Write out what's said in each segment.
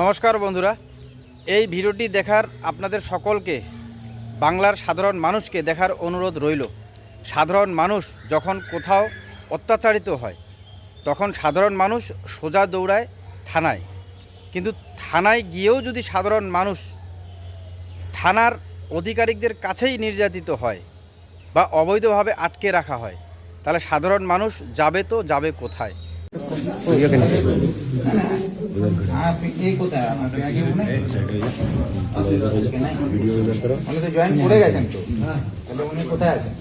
নমস্কার বন্ধুরা। এই ভিডিওটি দেখার আপনাদের সকলকে, বাংলার সাধারণ মানুষকে দেখার অনুরোধ রইল। সাধারণ মানুষ যখন কোথাও অত্যাচারিত হয়, তখন সাধারণ মানুষ সোজা দৌড়ায় থানায়। কিন্তু থানায় গিয়েও যদি সাধারণ মানুষ থানার অধিকারিকদের কাছেই নির্যাতিত হয় বা অবৈধভাবে আটকে রাখা হয়, তাহলে সাধারণ মানুষ যাবে তো যাবে কোথায়? आप एक होता है आप आगे हो ना উনি তো জয়েন করে গেছেন তো তাহলে উনি কোথায় আছেন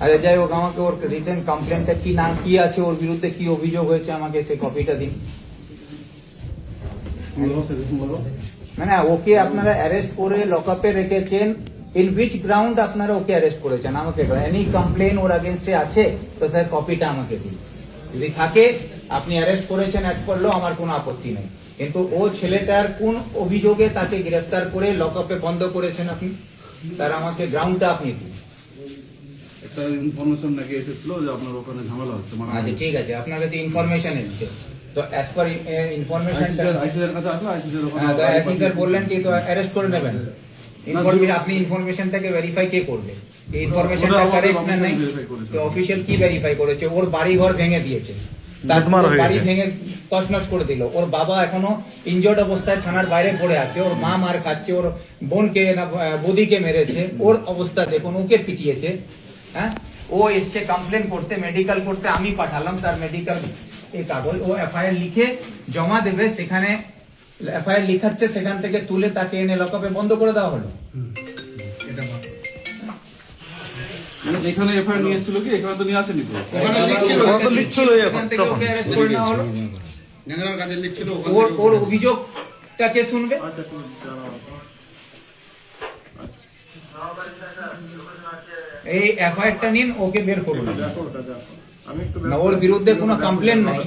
আরে যাই হোক আমাকে ওর রিটার্ন কমপ্লেনটা কি নাম কি আছে ওর বিরুদ্ধে কি অভিযোগ হয়েছে আমাকে সেই কপিটা দিন না না ওকে আপনারা অ্যারেস্ট করে লকআপে রেখেছেন ইন উইচ গ্রাউন্ড আপনারা ওকে অ্যারেস্ট করেছেন আমাকে এনি কমপ্লেন ওর আগেনস্টে আছে তো স্যার কপিটা আমাকে দিন যদি থাকে আপনি অ্যারেস্ট করেছেন অ্যাজ পার আমার কোনো আপত্তি নেই। কিন্তু ও ছেলেটার কোন অভিযোগে তাকে গ্রেফতার করে লক আপে বন্ধ করেছেন আপনি? তার আমাকে গ্রাউন্ডটা আপনি দিন। একটা ইনফরমেশন নাকি এসেছিল যে আপনার ওখানে ঝামেলা হচ্ছে মানে আচ্ছা ঠিক আছে আপনার কাছে ইনফরমেশন এসছে। তো অ্যাজ পার ইনফরমেশন আইসিসির কাছে আসলে আইসিসির হ্যাঁ তো একই স্যার বললেন কি তো অ্যারেস্ট করে নেবেন। ইনফরমেশন আপনি ইনফরমেশনটাকে ভেরিফাই কে করবে? এই ইনফরমেশনটা কারেক্ট না নাই? তো অফিসিয়াল কি ভেরিফাই করেছে? ওর বাড়ি ঘর ভেঙে দিয়েছে। তারপর বাড়ি ভেঙে তছনছ করে দিল। ওর বাবা এখনও ইনজর্ড অবস্থায় থানার বাইরে পড়ে আছে। ওর মা মার খাচ্ছে ওর বোনকে না বৌদিকে মেরেছে। ওর অবস্থা দেখুন ওকে পিটিয়েছে হ্যাঁ? ও এসছে কমপ্লেন করতে মেডিকেল করতে আমি পাঠালাম তার মেডিকেল এই কাগজ ও এফআইআর লিখে জমা দেবে সেখানে এফআইআর লিখাচ্ছে সেখান থেকে তুলে তাকে এনে লকআপে বন্ধ করে দেওয়া হলো। এখানে এফআইআর নিয়ে এসেছিল কি? এখানে তো নিয়ে আসেনি তো? সেখান থেকে ওকে অ্যারেস্ট করে নেওয়া হলো। কাছে লিখছিল ওখান ওর ওর অভিযোগটাকে শুনবে? এই এফআইআরটা নিন ওকে বের করুন। না ওর বিরুদ্ধে কোনো কমপ্লেন নাই।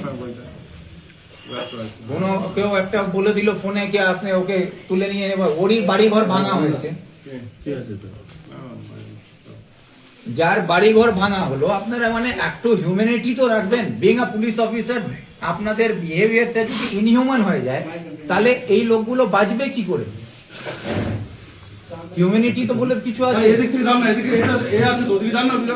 কোনো কেউ একটা বলে দিল ফোনে কি আপনি ওকে তুলে নিয়ে নেবে ওরই বাড়ি ঘর ভাঙা হয়েছে। ঠিক আছে যার বাড়ি ঘর ভাঙা হলো, আপনারা মানে একটু হিউম্যানিটি তো রাখবেন বিং আ পুলিশ অফিসার আপনাদের বিহেভিয়ারটা যদি ইনহিউম্যান হয়ে যায়, তাহলে এই লোকগুলো বাঁচবে কি করে? হিউম্যানিটি তো বলে কিছু আছে। এদিক থেকে দাম না এদিকে এটা, এ আছে দাম না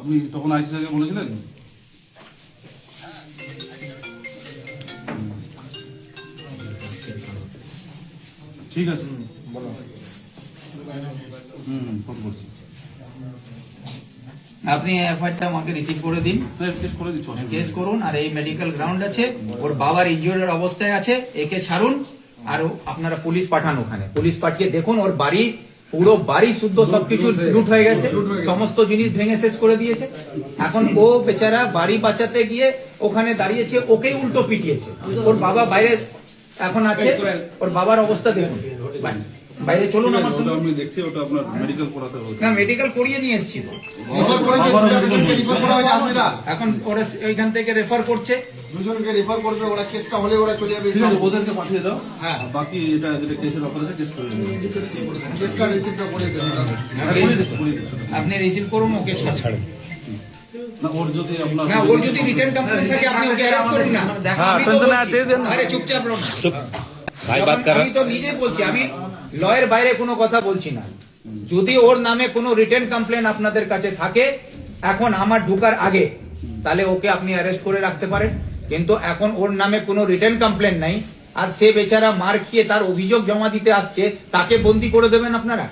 আপনি তখন আইসিসিকে বলেছিলেন? ঠিক আছে। হুম হুম, ফোন করছি। আপনি এফআইআরটা আমাকে রিসিভ করে দিন। তো কেস করে দিচ্ছি কেস করুন আর এই মেডিকেল গ্রাউন্ড আছে ওর বাবার ইনজুরির অবস্থায় আছে একে ছাড়ুন আর আপনারা পুলিশ পাঠান ওখানে। পুলিশ পাঠিয়ে দেখুন ওর বাড়ি পুরো বাড়ি শুদ্ধ সবকিছু লুট হয়ে গেছে। সমস্ত জিনিস ভেঙে শেষ করে দিয়েছে। এখন ও বেচারা বাড়ি বাঁচাতে গিয়ে ওখানে দাঁড়িয়েছে ওকেই উল্টো পিটিয়েছে। ওর বাবা বাইরে এখন আছে। ওর বাবার অবস্থা দেখুন। বাইরে। চলুন আমার সঙ্গে। আমি দেখছি ওটা আপনার মেডিকেল করাতে হবে। না মেডিকেল করিয়ে নিয়ে এসছি তো। করেছে। দুজনকে করা হয়েছে এখন ওরা এইখান থেকে রেফার করছে। দুজনকে রিফার করবে ওরা কেসটা হলে ওরা চলে যাবে। ঠিক আছে ওদেরকে পাঠিয়ে দাও। হ্যাঁ। বাকি এটা যেটা কেসের ব্যাপার আছে কেস করে কেসটা হ্যাঁ, আপনি রিসিভ করুন ওকে ছাড়ুন। না ওর যদি আপনার না ওর যদি রিটার্ন কমপ্লেন থাকে আপনি ওকে অ্যারেস্ট করুন না। হ্যাঁ, আমি তো টেনশন বলছি- দিয়ে দেন আরে চুপচাপ রहो যখন আমি তো নিজে বলছি আমি লয়ের বাইরে কোনো কথা বলছি না। যদি ওর নামে কোনো রিটার্ন কমপ্লেন আপনাদের কাছে থাকে এখন আমার ঢুকার আগে তাহলে ওকে আপনি অ্যারেস্ট করে রাখতে পারেন। কিন্তু এখন ওর নামে কোনো রিটার্ন কমপ্লেন নাই। আর সে বেচারা মার খেয়ে তার অভিযোগ জমা দিতে আসছে তাকে বন্দি করে দেবেন আপনারা?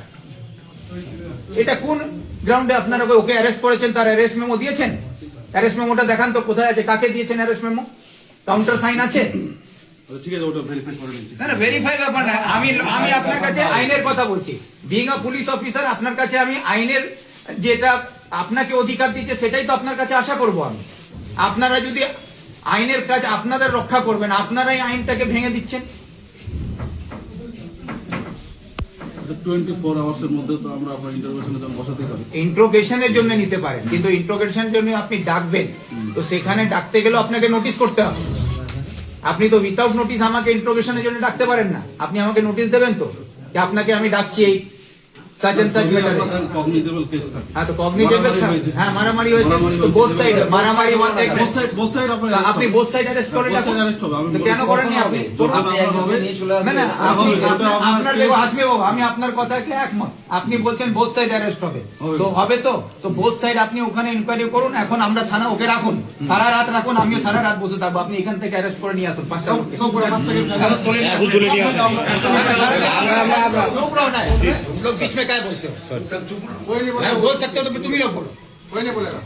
এটা কোন গ্রাউন্ডে আপনারা ওকে অ্যারেস্ট করেছেন? তার অ্যারেস্ট মেমো দিয়েছেন? অ্যারেস্ট মেমোটা দেখান তো কোথায় আছে? কাকে দিয়েছেন অ্যারেস্ট মেমো কাউন্টার সাইন আছে? ঠিক আছে ওটা ভেরিফাই করে নিচ্ছি। না না ভেরিফাই ব্যাপার না। আমি আমি আপনার কাছে আইনের কথা বলছি। বিং আ পুলিশ অফিসার আপনার কাছে আমি আইনের যেটা আপনাকে অধিকার দিচ্ছে সেটাই তো আপনার কাছে আশা করব আমি। আপনারা যদি আইনের কাজ আপনাদের রক্ষা করবেন আপনারাই আইনটাকে ভেঙে দিচ্ছেন। জন্য ইন্ট্রোগেশনের জন্য নিতে পারেন কিন্তু ইন্ট্রোগেশনের জন্য আপনি ডাকবেন। তো সেখানে ডাকতে আপনাকে নোটিশ করতে হবে। আপনি তো উইথাউট নোটিশ আমাকে ইন্ট্রোগেশনের জন্য ডাকতে পারেন না। আপনি আমাকে নোটিশ দেবেন তো যে আপনাকে আমি ডাকছি এই আপনি বলছেন সাইড অ্যারেস্ট হবে। তো হবে তো? তো সাইড আপনি ওখানে ইনকোয়ারি করুন এখন আমরা থানা ওকে রাখুন। সারা রাত রাখুন আমিও সারা রাত বসে থাকব। আপনি এখান থেকে অ্যারেস্ট করে নিয়ে আসুন। পাঁচটা क्या बोलते हो कोई नहीं मैं बोलेगा बोल सकते हो तो তুমি লোক বলো कोई नहीं बोलेगा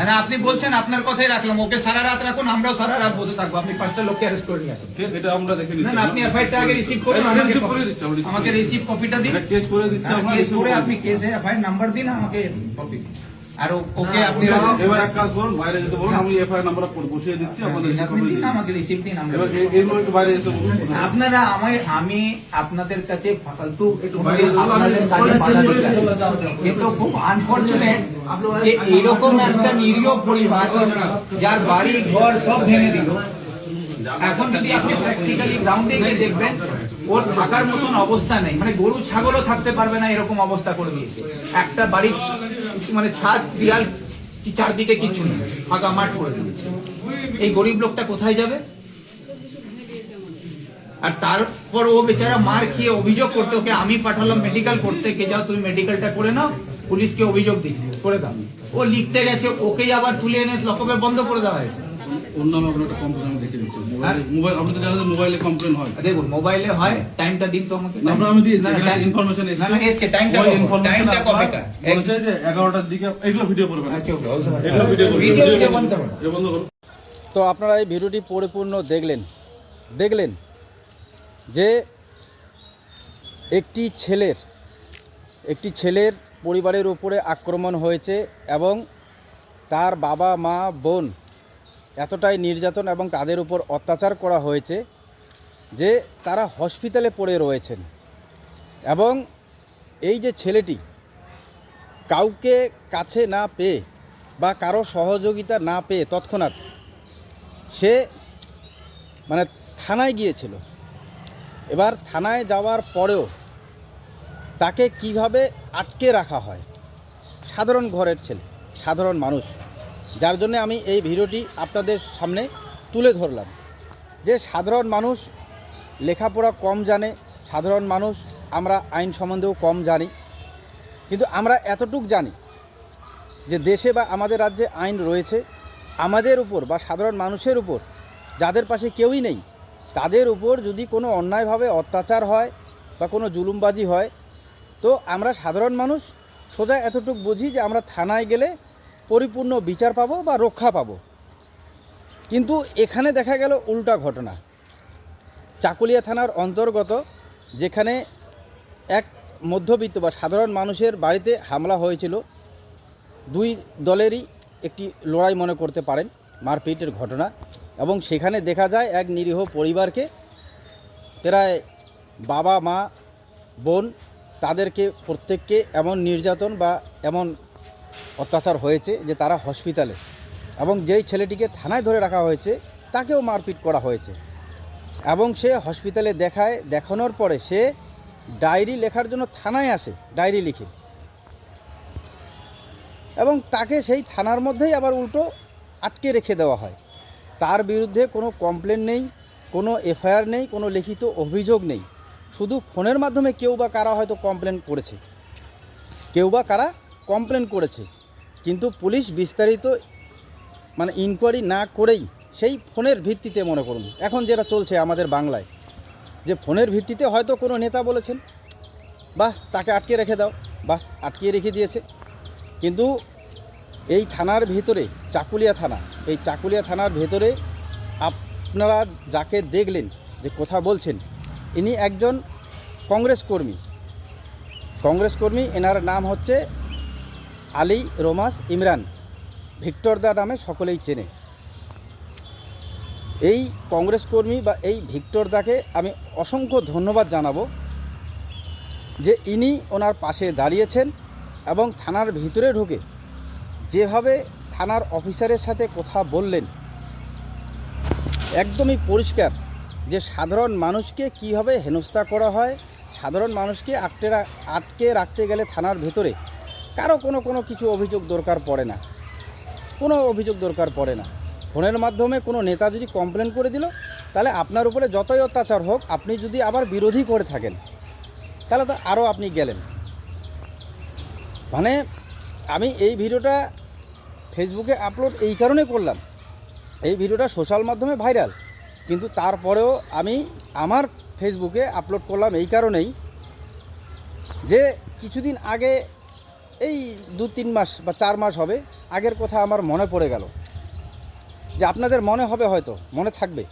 না আপনি বলছেন আপনার কথাই রাখলাম ওকে সারা রাত রাখুন আমরাও সারা রাত বসে থাকবো আপনি পাঁচটা লোককে অ্যারেস্ট করে নিয়ে আসুন ঠিক, এটা আমরা দেখে না নিচ্ছি না আপনি এফআইআরটা আগে রিসিভ করুন এটা আমাকে receive করে দিচ্ছি, আমরা receive আমাকে করে রিসিভ কপিটা দিন এটা কেস করে দিচ্ছি হ্যাঁ, আমরা কেস receive করে করে আপনি দিচ্ছি। কেসে এফআইআর নাম্বার দিন আমাকে কপি দিন আর ওকে আপনি এবার এক কাজ করুন বাইরে যেতে বলুন আমি এফআইআর নাম্বার বসিয়ে দিচ্ছি আপনাদের receive আপনি করে দিন দিচ্ছি। আমাকে রিসিভ দিন এবার এইগুলো একটু বাইরে যেতে বলুন। আপনারা আমায় আমি আপনাদের কাছে ফালতু একটু আপনাদের। কিন্তু খুব আনফরচুনেট যে এরকম একটা নিরীহ পরিবার যার বাড়ি ঘর সব ভেঙে দিল। এখন যদি আপনি প্র্যাকটিক্যালি গ্রাউন্ডে গিয়ে দেখবেন ওর থাকার মতন অবস্থা নেই। মানে গরু ছাগলও থাকতে পারবে না এরকম অবস্থা করে দিয়েছে। একটা বাড়ির মানে ছাদ দেয়াল চারদিকে কিছু নেই, ফাঁকা মাঠ করে দিয়েছে। এই গরিব লোকটা কোথায় যাবে? আর তারপর ও বেচারা মার খেয়ে অভিযোগ করতে, ওকে আমি পাঠালাম মেডিকেল করতে, কে যাও তুমি মেডিকেলটা করে নাও, পুলিশকে অভিযোগ দিই, করে দাও। ও লিখতে গেছে, ওকেই আবার তুলে এনে লকপে বন্ধ করে দেওয়া হয়েছে। ওর মোবাইলে মোবাইল আপনি তো জানেন মোবাইলে কমপ্লেন হয়। দেখুন মোবাইলে হয় টাইমটা দিন তো আমাকে। না, আমি দিয়েছি না, না, এখানে time- ইনফরমেশন না না এসছে টাইমটা টাইমটা কবে? বলেছে যে এগারোটার দিকে এগুলো ভিডিও করবেন। আচ্ছা এগুলো ভিডিও করবেন। ভিডিও ভিডিও বন্ধ করো। এ বন্ধ করুন। তো আপনারা এই ভিডিওটি পরিপূর্ণ দেখলেন। দেখলেন যে একটি ছেলের একটি ছেলের পরিবারের উপরে আক্রমণ হয়েছে এবং তার বাবা মা বোন এতটাই নির্যাতন এবং তাদের উপর অত্যাচার করা হয়েছে যে তারা হসপিটালে পড়ে রয়েছেন। এবং এই যে ছেলেটি কাউকে কাছে না পেয়ে বা কারও সহযোগিতা না পেয়ে তৎক্ষণাৎ সে মানে থানায় গিয়েছিল। এবার থানায় যাওয়ার পরেও তাকে কীভাবে আটকে রাখা হয়? সাধারণ ঘরের ছেলে, সাধারণ মানুষ। যার জন্য আমি এই ভিডিওটি আপনাদের সামনে তুলে ধরলাম। যে সাধারণ মানুষ লেখাপড়া কম জানে, সাধারণ মানুষ আমরা আইন সম্বন্ধেও কম জানি, কিন্তু আমরা এতটুক জানি যে দেশে বা আমাদের রাজ্যে আইন রয়েছে, আমাদের উপর বা সাধারণ মানুষের উপর, যাদের পাশে কেউই নেই, তাদের উপর যদি কোনো অন্যায়ভাবে অত্যাচার হয় বা কোনো জুলুমবাজি হয়, তো আমরা সাধারণ মানুষ সোজা এতটুকু বুঝি যে আমরা থানায় গেলে পরিপূর্ণ বিচার পাবো বা রক্ষা পাবো। কিন্তু এখানে দেখা গেল উল্টা ঘটনা। চাকুলিয়া থানার অন্তর্গত যেখানে এক মধ্যবিত্ত বা সাধারণ মানুষের বাড়িতে হামলা হয়েছিল, দুই দলেরই একটি লড়াই মনে করতে পারেন মারপিটের ঘটনা এবং সেখানে দেখা যায় এক নিরীহ পরিবারকে প্রায় বাবা, মা, বোন তাদেরকে প্রত্যেককে এমন নির্যাতন বা এমন অত্যাচার হয়েছে যে তারা হসপিটালে এবং যেই ছেলেটিকে থানায় ধরে রাখা হয়েছে, তাকেও মারপিট করা হয়েছে। এবং সে হসপিটালে দেখায়, দেখানোর পরে সে ডায়েরি লেখার জন্য থানায় আসে, ডায়েরি লিখে। এবং তাকে সেই থানার মধ্যেই আবার উল্টো আটকে রেখে দেওয়া হয়। তার বিরুদ্ধে কোনো কমপ্লেন নেই, কোনো এফআইআর নেই, কোনো লিখিত অভিযোগ নেই। শুধু ফোনের মাধ্যমে কেউ বা কারা হয়তো কমপ্লেন করেছে। কেউ বা কারা কমপ্লেন করেছে। কিন্তু পুলিশ বিস্তারিত মানে ইনকোয়ারি না করেই সেই ফোনের ভিত্তিতে মনে করুন, এখন যেটা চলছে আমাদের বাংলায়, যে ফোনের ভিত্তিতে হয়তো কোনো নেতা বলেছেন, বাহ, তাকে আটকে রেখে দাও, বাস আটকে রেখে দিয়েছে। কিন্তু এই থানার ভিতরে, চাকুলিয়া থানা, এই চাকুলিয়া থানার ভেতরে আপনারা যাকে দেখলেন, যে কথা বলছেন, ইনি একজন কংগ্রেস কর্মী। কংগ্রেস কর্মী, এনার নাম হচ্ছে আলী, রোমাস, ইমরান। ভিক্টর দা নামে সকলেই চেনে। এই কংগ্রেস কর্মী বা এই ভিক্টর দাকে আমি অসংখ্য ধন্যবাদ জানাব যে ইনি ওনার পাশে দাঁড়িয়েছেন এবং থানার ভিতরে ঢুকে যেভাবে থানার অফিসারের সাথে কথা বললেন, একদমই পরিষ্কার যে সাধারণ মানুষকে কীভাবে হেনস্থা করা হয়, সাধারণ মানুষকে আটকে আটকে রাখতে গেলে থানার ভেতরে কারও কোনো কোনো কিছু অভিযোগ দরকার পড়ে না। কোনো অভিযোগ দরকার পড়ে না। ফোনের মাধ্যমে কোনো নেতা যদি কমপ্লেন করে দিল, তাহলে আপনার উপরে যতই অত্যাচার হোক, আপনি যদি আবার বিরোধী করে থাকেন, তাহলে তো আরও আপনি গেলেন। মানে আমি এই ভিডিওটা ফেসবুকে আপলোড এই কারণে করলাম। এই ভিডিওটা সোশ্যাল মাধ্যমে ভাইরাল কিন্তু তারপরেও আমি আমার ফেসবুকে আপলোড করলাম এই কারণেই যে কিছুদিন আগে এই দু তিন মাস বা চার মাস হবে, আগের কথা আমার মনে পড়ে গেল। যে আপনাদের মনে হবে হয়তো, মনে থাকবে।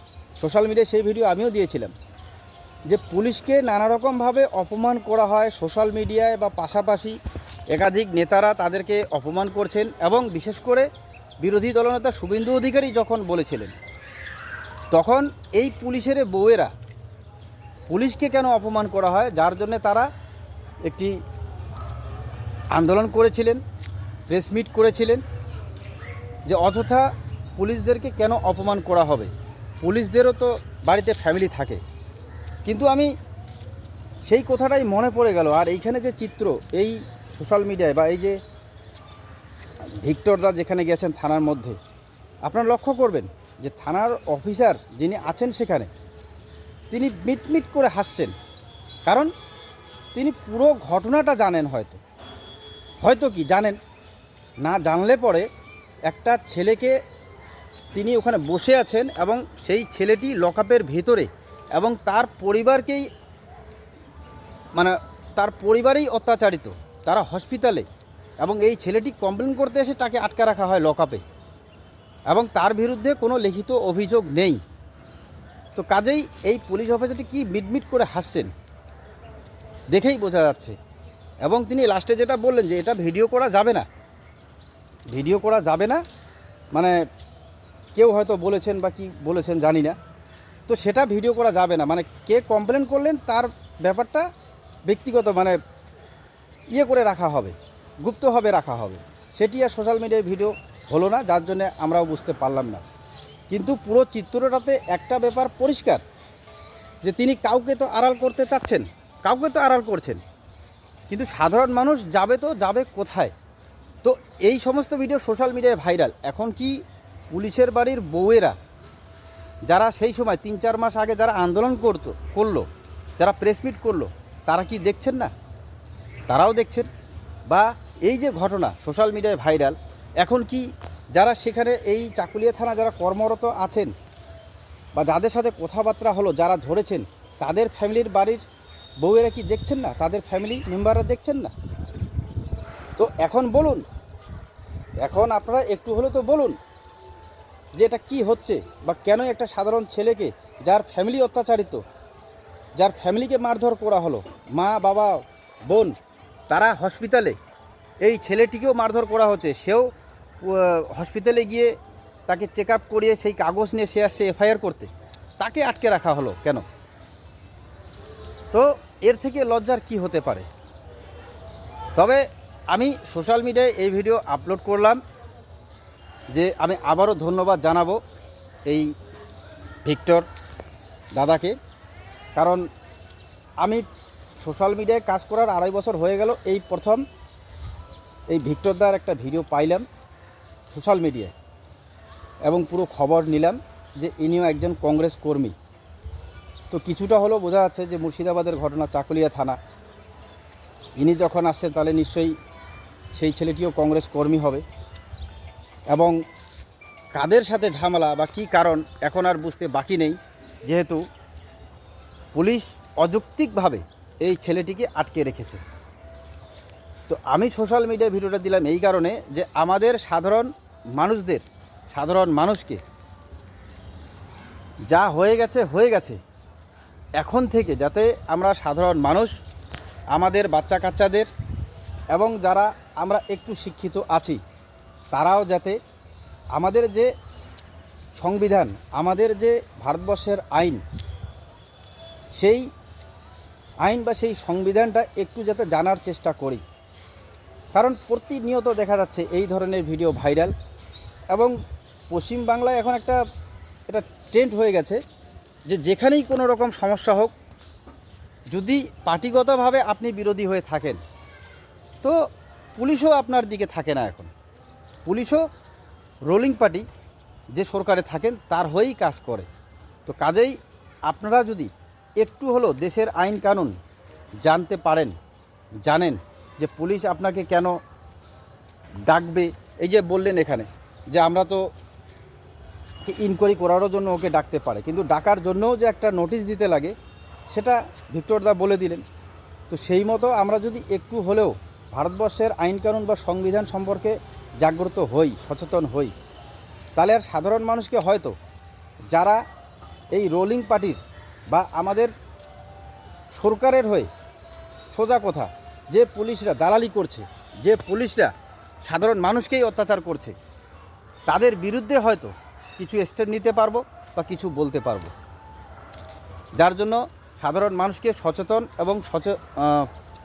সোশ্যাল মিডিয়ায় সেই ভিডিও আমিও দিয়েছিলাম। যে পুলিশকে নানা রকমভাবে অপমান করা হয় সোশ্যাল মিডিয়ায় বা পাশাপাশি একাধিক নেতারা তাদেরকে অপমান করছেন এবং বিশেষ করে বিরোধী দলনেতা শুভেন্দু অধিকারী যখন বলেছিলেন, তখন এই পুলিশের বউয়েরা পুলিশকে কেন অপমান করা হয়? যার জন্য তারা একটি আন্দোলন করেছিলেন প্রেস মিট করেছিলেন যে অযথা পুলিশদেরকে কেন অপমান করা হবে? পুলিশদেরও তো বাড়িতে ফ্যামিলি থাকে। কিন্তু আমি সেই কথাটাই মনে পড়ে গেল। আর এইখানে যে চিত্র, এই সোশ্যাল মিডিয়ায় বা এই যে ভিক্টরদা যেখানে গেছেন থানার মধ্যে, আপনারা লক্ষ্য করবেন যে থানার অফিসার যিনি আছেন সেখানে, তিনি মিটমিট করে হাসছেন। কারণ তিনি পুরো ঘটনাটা জানেন হয়তো। হয়তো কি জানেন? না জানলে পরে একটা ছেলেকে তিনি ওখানে বসে আছেন এবং সেই ছেলেটি লকআপের ভেতরে এবং তার পরিবারকেই মানে তার পরিবারেই অত্যাচারিত। তারা হসপিটালে এবং এই ছেলেটি কমপ্লেন করতে এসে তাকে আটকা রাখা হয় লকআপে এবং তার বিরুদ্ধে কোনো লিখিত অভিযোগ নেই। তো কাজেই এই পুলিশ অফিসারটি কি মিটমিট করে হাসছেন? দেখেই বোঝা যাচ্ছে। এবং তিনি লাস্টে যেটা বললেন যে এটা ভিডিও করা যাবে না। ভিডিও করা যাবে না মানে কেউ হয়তো বলেছেন বা কি বলেছেন জানি না। তো সেটা ভিডিও করা যাবে না মানে কে কমপ্লেন করলেন তার ব্যাপারটা ব্যক্তিগত মানে ইয়ে করে রাখা হবে, গুপ্তভাবে রাখা হবে। সেটি আর সোশ্যাল মিডিয়ায় ভিডিও হলো না, যার জন্য আমরাও বুঝতে পারলাম না। কিন্তু পুরো চিত্রটাতে একটা ব্যাপার পরিষ্কার, যে তিনি কাউকে তো আড়াল করতে চাচ্ছেন, কাউকে তো আড়াল করছেন। কিন্তু সাধারণ মানুষ যাবে তো, যাবে কোথায়? তো এই সমস্ত ভিডিও সোশ্যাল মিডিয়ায় ভাইরাল এখন কি পুলিশের বাড়ির বউয়েরা, যারা সেই সময় তিন চার মাস আগে যারা আন্দোলন করতো, করল, যারা প্রেস মিট করল, তারা কি দেখছেন না? তারাও দেখছেন। বা এই যে ঘটনা সোশ্যাল মিডিয়ায় ভাইরাল এখন কি যারা সেখানে এই চাকুলিয়া থানা যারা কর্মরত আছেন, বা যাদের সাথে কথাবার্তা হলো, যারা ধরেছেন, তাদের ফ্যামিলির বাড়ির বউয়েরা কি দেখছেন না? তাদের ফ্যামিলি মেম্বাররা দেখছেন না? তো এখন বলুন, এখন আপনারা একটু হলে তো বলুন যে এটা কী হচ্ছে বা কেন একটা সাধারণ ছেলেকে যার ফ্যামিলি অত্যাচারিত, যার ফ্যামিলিকে মারধর করা হলো, মা, বাবা, বোন, তারা হসপিটালে এই ছেলেটিকেও মারধর করা হচ্ছে। সেও হসপিটালে গিয়ে তাকে চেক আপ করিয়ে সেই কাগজ নিয়ে সে আসছে এফআইআর করতে। তাকে আটকে রাখা হলো কেন? তো এর থেকে লজ্জার কি হতে পারে? তবে আমি সোশ্যাল মিডিয়ায় এই ভিডিও আপলোড করলাম, যে আমি আবারও ধন্যবাদ জানাব এই ভিক্টর দাদাকে। কারণ আমি সোশ্যাল মিডিয়ায় কাজ করার আড়াই বছর হয়ে গেল, এই প্রথম এই ভিক্টরদার একটা ভিডিও পাইলাম সোশ্যাল মিডিয়ায় এবং পুরো খবর নিলাম যে ইনিও একজন কংগ্রেস কর্মী। তো কিছুটা হলেও বোঝা যাচ্ছে যে মুর্শিদাবাদের ঘটনা চাকুলিয়া থানা। ইনি যখন আসছেন, তাহলে নিশ্চয়ই সেই ছেলেটিও কংগ্রেস কর্মী হবে। এবং কাদের সাথে ঝামেলা বা কী কারণ, এখন আর বুঝতে বাকি নেই। যেহেতু পুলিশ অযৌক্তিকভাবে এই ছেলেটিকে আটকে রেখেছে। তো আমি সোশ্যাল মিডিয়ায় ভিডিওটা দিলাম এই কারণে যে আমাদের সাধারণ মানুষদের, সাধারণ মানুষকে যা হয়ে গেছে হয়ে গেছে। এখন থেকে যাতে আমরা সাধারণ মানুষ, আমাদের বাচ্চা কাচ্চাদের এবং যারা আমরা একটু শিক্ষিত আছি, তারাও যাতে আমাদের যে সংবিধান, আমাদের যে ভারতবর্ষের আইন, সেই আইন বা সেই সংবিধানটা একটু যাতে জানার চেষ্টা করি। কারণ প্রতিনিয়ত দেখা যাচ্ছে এই ধরনের ভিডিও ভাইরাল এবং পশ্চিমবাংলায় এখন একটা এটা ট্রেন্ড হয়ে গেছে। যে যেখানেই কোনো রকম সমস্যা হোক, যদি পার্টিগতভাবে আপনি বিরোধী হয়ে থাকেন, তো পুলিশও আপনার দিকে থাকে না এখন। পুলিশও রোলিং পার্টি যে সরকারে থাকেন, তার হয়েই কাজ করে। তো কাজেই আপনারা যদি একটু হলেও দেশের আইন কানুন জানতে পারেন, জানেন যে পুলিশ আপনাকে কেন ডাকবে, এই যে বললেন এখানে, যে আমরা তো ইনকোয়ারি করারও জন্য ওকে ডাকতে পারে। কিন্তু ডাকার জন্যও যে একটা নোটিশ দিতে লাগে, সেটা ভিক্টরদা বলে দিলেন। তো সেই মতো আমরা যদি একটু হলেও ভারতবর্ষের আইনকানুন বা সংবিধান সম্পর্কে জাগ্রত হই, সচেতন হই, তাহলে আর সাধারণ মানুষকে হয়তো যারা এই রোলিং পার্টির বা আমাদের সরকারের হয়ে সোজা কথা, যে পুলিশরা দালালি করছে, যে পুলিশরা সাধারণ মানুষকেই অত্যাচার করছে, তাদের বিরুদ্ধে হয়তো কিছু স্টেপ নিতে পারব বা কিছু বলতে পারব। যার জন্য সাধারণ মানুষকে সচেতন এবং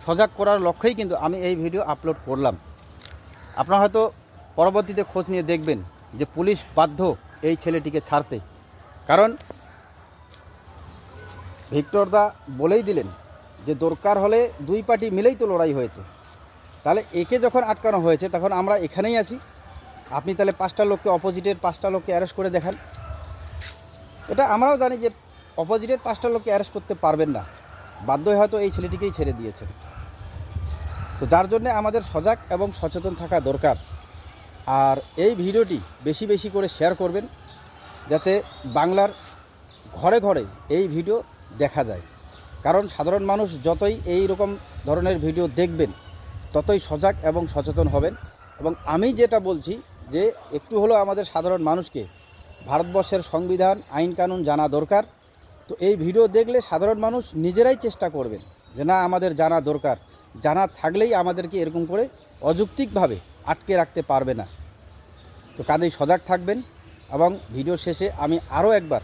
সজাগ করার লক্ষ্যেই কিন্তু আমি এই ভিডিও আপলোড করলাম। আপনারা হয়তো পরবর্তীতে খোঁজ নিয়ে দেখবেন যে পুলিশ বাধ্য এই ছেলেটিকে ছাড়তে। কারণ ভিক্টর দা বলেই দিলেন যে দরকার হলে দুই পার্টি মিলেই তো লড়াই হয়েছে। তাহলে একে যখন আটকানো হয়েছে, তখন আমরা এখানেই আছি। আপনি তাহলে পাঁচটা লোককে অপোজিটের পাঁচটা লোককে অ্যারেস্ট করে দেখান। এটা আমরাও জানি যে অপোজিটের পাঁচটা লোককে অ্যারেস্ট করতে পারবেন না। বাধ্য হয়ে হয়তো এই ছেলেটিকেই ছেড়ে দিয়েছেন তো যার জন্যে আমাদের সজাগ এবং সচেতন থাকা দরকার। আর এই ভিডিওটি বেশি বেশি করে শেয়ার করবেন, যাতে বাংলার ঘরে ঘরে এই ভিডিও দেখা যায়। কারণ সাধারণ মানুষ যতই এই রকম ধরনের ভিডিও দেখবেন, ততই সজাগ এবং সচেতন হবেন। এবং আমি যেটা বলছি যে একটু হলো আমাদের সাধারণ মানুষকে ভারতবর্ষের সংবিধান, আইন কানুন জানা দরকার। তো এই ভিডিও দেখলে সাধারণ মানুষ নিজেরাই চেষ্টা করবেন যে না, আমাদের জানা দরকার। জানা থাকলেই আমাদেরকে এরকম করে অযৌক্তিকভাবে আটকে রাখতে পারবে না। তো কাজেই সজাগ থাকবেন এবং ভিডিও শেষে আমি আরও একবার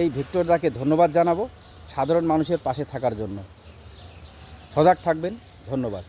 এই ভিক্টরদাকে ধন্যবাদ জানাব সাধারণ মানুষের পাশে থাকার জন্য। সজাগ থাকবেন, ধন্যবাদ।